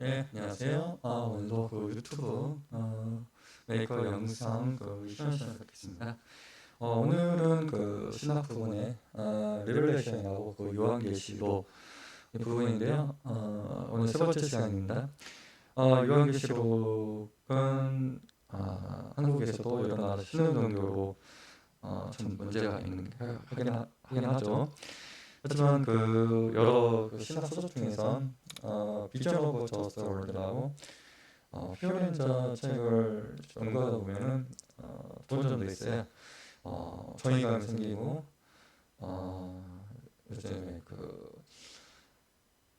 네, 안녕하세요. 아, 오늘도 그 유튜브 어, 메이커 영상 그 시간 갖겠습니다. 어, 오늘은 그 신학 부분에 어, 리벨레이션이라고 그 요한계시록 이 부분인데요. 어, 오늘 세 번째 시간입니다. 어, 요한계시록은 아, 한국에서도 여러 나라 신흥 종교로 어, 참 문제가 있는 게 하긴, 하, 하긴 하죠. 하지만 그 여러 그 신학 서적 중에선 어, 비전 오브 저스트 월드라고 어, 피오렌자 책을 연구하다 보면은 어, 좋은 점도 있어요. 어, 정의감이 생기고 어, 요즘에 그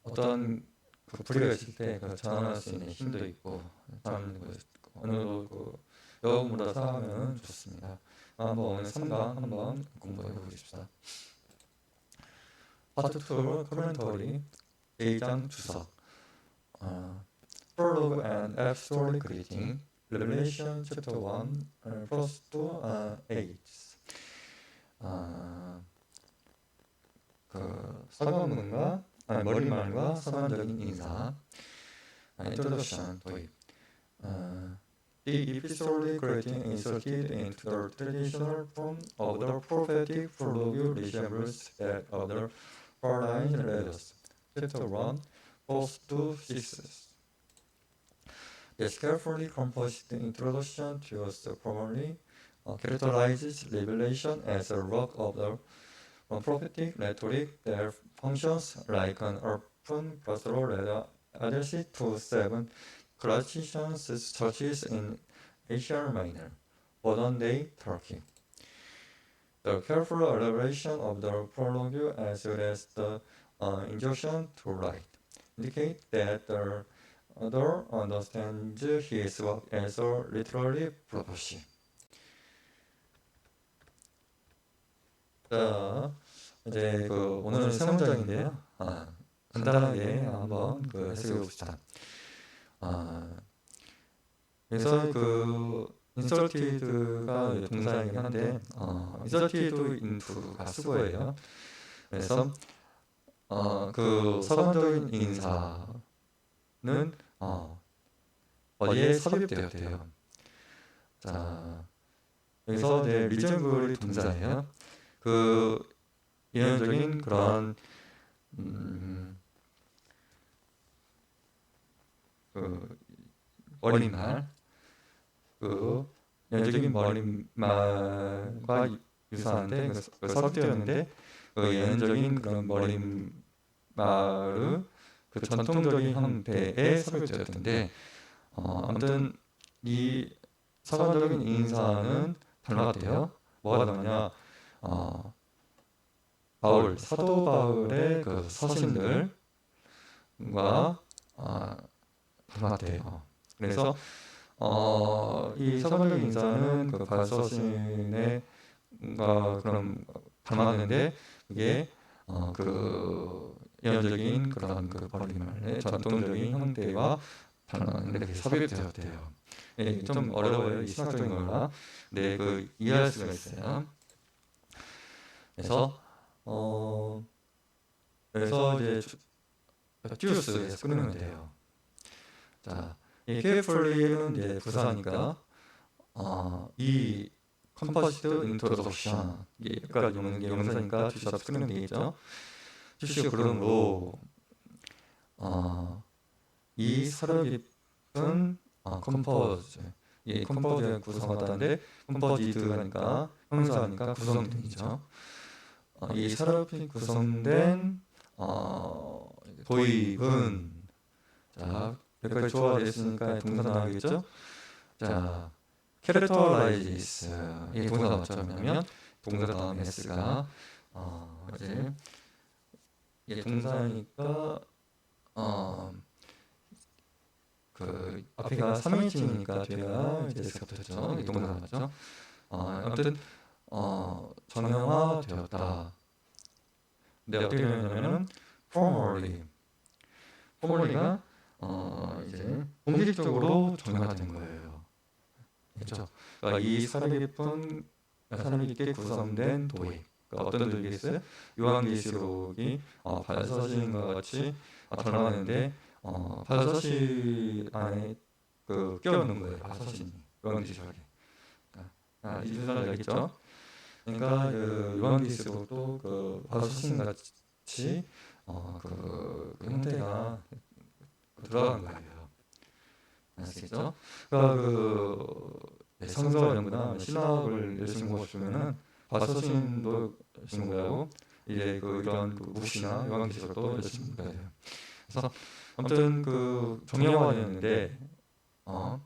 어떤 그 불의가 있을 때그 전환할 수 있는 힘도 있고 참 그, 어느 정도 그 여러분보다 사하면 좋습니다. 한번 오늘 3강 한번 공부해 보겠습니다. 파트 2 코멘터리 1장 주석 어, Prologue and F-Story Greeting Revelation chapter 1 uh, verse 2 uh, 8 아, 그 서강문과 아니, 머리말과 서간적인 인사 아, Introduction 도입 어, The epistolary greeting inserted into the traditional form of the prophetic prologue resembles that of the Pauline letters. Chapter 1, verse 2 6. This carefully composed introduction to us primarily uh, characterizes Revelation as a work of the uh, prophetic rhetoric that functions like an open pastoral letter addressed to seven Christian churches in Asia Minor, modern-day Turkey. The careful elaboration of the prologue as well as the uh, injunction to write indicate that the author understands his work as a literary prophecy. 자, 이제 그 오늘은 세 문장인데요. 아, 간단하게 한번 그 해석해 봅시다. 아, 그래서 그 인설티드가 동사이긴 한데 어, 인설티드 인투가 수거예요. 그래서 어, 그 서간적인 인사는 어, 어디에 삽입되었대요. 자, 여기서 이제 리전글이 동사예요. 그 이론적인 그런 음, 그 머리말 그 연적인 머리말과 유사한데 그 섭되었는데 그 연적인 그런 머리말의 그 전통적인 형태에 섭입되었던데 어, 아무튼 이 서간적인 인사는 닮았대요. 뭐가 닮았냐? 어, 바울 사도 바울의 그 서신들과 어, 닮았대요. 그래서 어, 이 서간적 인사는 그 발서신의 그런 닮았는데 그게 어, 그 예언적인 그런 그 버리말의 전통적인 형태와 닮았는데 섭입되었대요. 예, 좀 어려워요 이 신학적인 거라. 네, 그 이해할 수가 있어요. 그래서 어 그래서 이제 튜스에서 끊으면 돼요. 자, 이 케이플리는 이제 부사니까. 어, 이 컴퍼시드 인트로덕션 이게 여기까지 오는 게 명사니까 튜샵 끊으면 되겠죠. 튜시 그러므로. 어, 이 서로 깊은 어, 컴퍼즈. 이 컴퍼즈의 구성하다인데 컴퍼지드가니까 형사니까 구성등이죠. 어, 이 사르핀 구성된 어, 도입은 자 여기까지 조화됐으니까 동사 나가겠죠? 자 캐릭터라이지스 이 동사가 맞죠? 왜냐면 동사 다음 s가 어, 이제 이게 동사니까 어, 그 앞에가 3인칭이니까 뒤가 이제 s가 붙었죠. 이 동사가 맞죠? 어, 아무튼 어, 정형화 되었다. 근데 어떻게 되냐면은 formally, formally가 어, 이제 공식적으로 정형화된 거예요. 그렇죠? 그러니까 이 사람 깊은 사람 깊게 구성된 도입. 그러니까 어떤 도입이겠어요? 요한계시록이 어, 발서신과 같이 어, 닮았는데 어, 발서시 안에 그 껴있는 거예요. 발서신이 요한계시록에. 그러니까, 아, 이 주사를 알겠죠? 그러니까 그 요한계시록도 그 발서신 같이 어, 그, 그 형태가 들어간 거예요. 아시겠죠? 그러니까 그 네, 성서 연구나. 신학을 열심히 보시면은 발서신도 열심히 공부하고 이제 그 이런 그 묵시나 요한계시록도 돼요. 그래서 아무튼 그 정형화되는데 어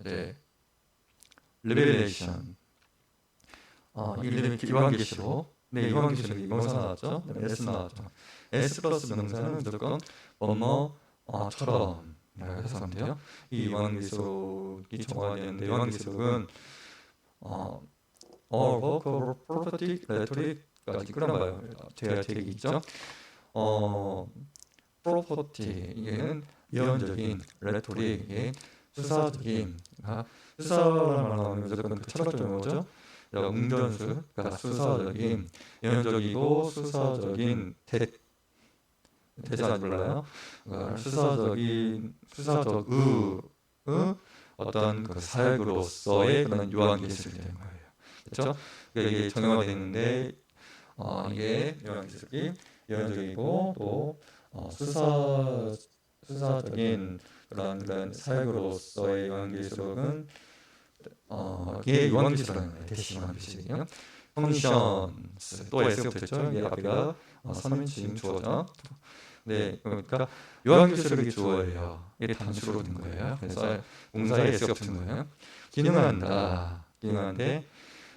이제 리베레이션 어이 요한계시록. 네 요한계시록이 명사 나왔죠. 그다음에 S 나왔죠. S 플러스 명사는 무조건 뭐뭐 처럼 해석하면 돼요. 이 요한계시록이 정화되는데 요한계시록은 어 all vocal prophetic rhetoric까지 끌어봐요. 제가 제기 있죠. 어 프로퍼티 이게는 예언적인 레토릭의 수사적인 아, 수사라는 말 나오면 무조건 그 철학적 용어죠. 웅전수 그러니까 수사적인 예언적이고 수사적인 대 대자 몰라요. 그러니까 수사적인 수사적 의, 의 어떤 그 사역으로서의 그런 요한계시록이 되는 거예요. 그렇죠? 그러니까 이게 정형화되어 있는데 어, 이게 요한계시록이 예언적이고 또 어, 수사 수사적인 그런 그런 사역으로서의 요한계시록은 어, 이게 요한계시록이라는 거예요. 대시 요한계시록이요. 펑션스 또 S가 붙었죠. 이게 앞에가 어, 3인칭 주어죠. 네, 그러니까 요한계시록이 주어예요. 이게 단수로 된 거예요. 그래서 공사에 S가 붙은 거예요. 기능한다. 기능한데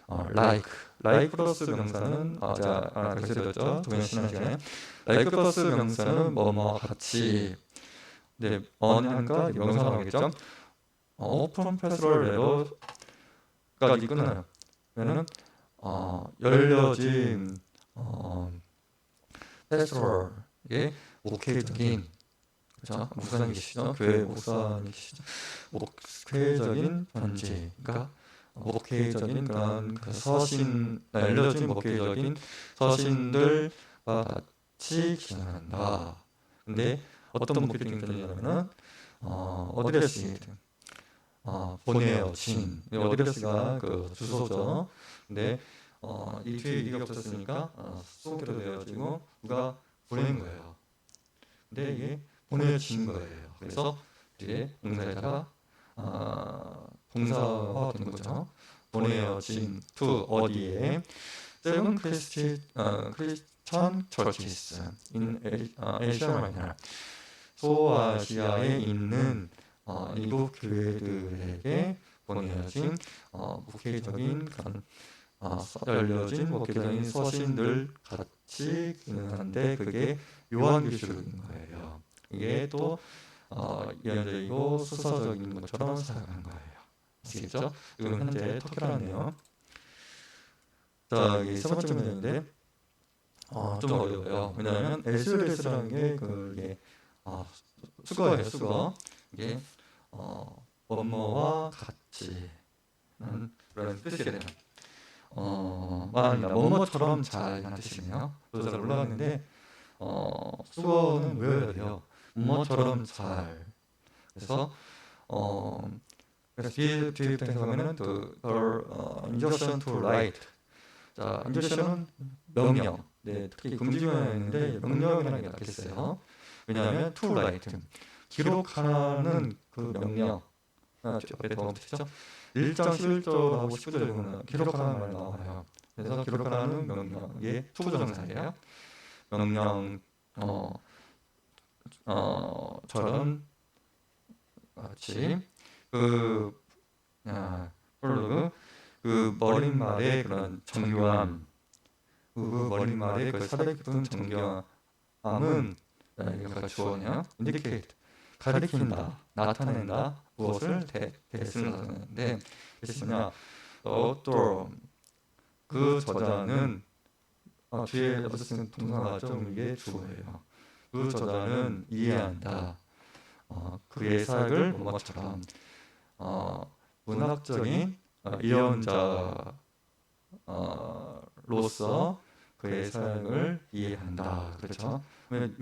어, like like 플러스 명사는 어, 제가 아까 말씀드렸죠. 동현 지난 시간에. like 플러스 명사는 뭐뭐 같이. 네, 언하니까 명사 나오겠죠. 어, open pastoral letter까지 끝나요. 그러면은 어, 열려진 어, pastoral의 목회적인 그렇죠? 목사님이시죠? 교회 목사님이시죠? 목회적인 편지, 그러니까 목회적인 그런 그 서신 알려진 목회적인 서신들과 같이 기능한다. 근데 어떤 목회적인 편지냐면은 어, 어드레스 어, 보내어진 어드레스가 그 주소죠. 근데 어, 이 뒤에 이게 없었으니까 어, 소개로 되어지고 누가 보낸 거예요. 근데 이게 보내진 거예요. 그래서 뒤에 동사에다가 어, 동사화 된 거죠. 보내어진 to 어디에? Seven Christian 어, Christian churches in Asia Minor. 소아시아에 있는 어, 일곱 교회들에게 보내어진 어, 목회적인 그런 어, 열려진 목회적인 서신들 같이 기능하는데 그게 요한계시록인 거예요. 이게 또 어, 예언적이고 수사적인 것처럼 사용하는 거예요. 아시겠죠? 이건 현재 터키라네요. 자, 여기 세 번째 문제인데 어, 좀 어려워요. 왜냐하면 SLS라는 게 그게 어, 수거예요, 수거. 이게 어, 뭐뭐와 같이 그런 뜻이 되는 어, 말합니다. 뭐뭐처럼 잘이라는 뜻이네요. 저도 잘 몰랐는데 어, 수거는 외워야 돼요. 뭐처럼 잘. 그래서 어 그래서 뒤에 뒤에 생각하면은 그 uh, injunction to write. 자, injunction은 명령. 네, 특히 금지구역인데 명령이라는 게 낫겠어요. 왜냐하면 to write 기록하는 그 명령. 아, 앞에 더 붙였죠. 1장 11절 하고 19절 보면 기록하는 말 나와요. 그래서 기록하는 명령이 투부정사예요. 명령 어 어, 저런 같이 그 아, 프롤로그 그 머릿말의 그런 정교함 그 머릿말의 그 사대 깊은 정교함은 이거가 주어냐 indicate 가리킨다 나타낸다 무엇을 대, 대를 나타내는데 뜻이냐 또그 저자는 어, 뒤에 어쨌든 동사가 나왔죠 이게 주어예요 그 저자는 이해한다. 어, 그의 사역을 뭐뭐처럼 어, 문학적인 어, 예언자로서 그의 사역을 이해한다. 그렇죠? 요한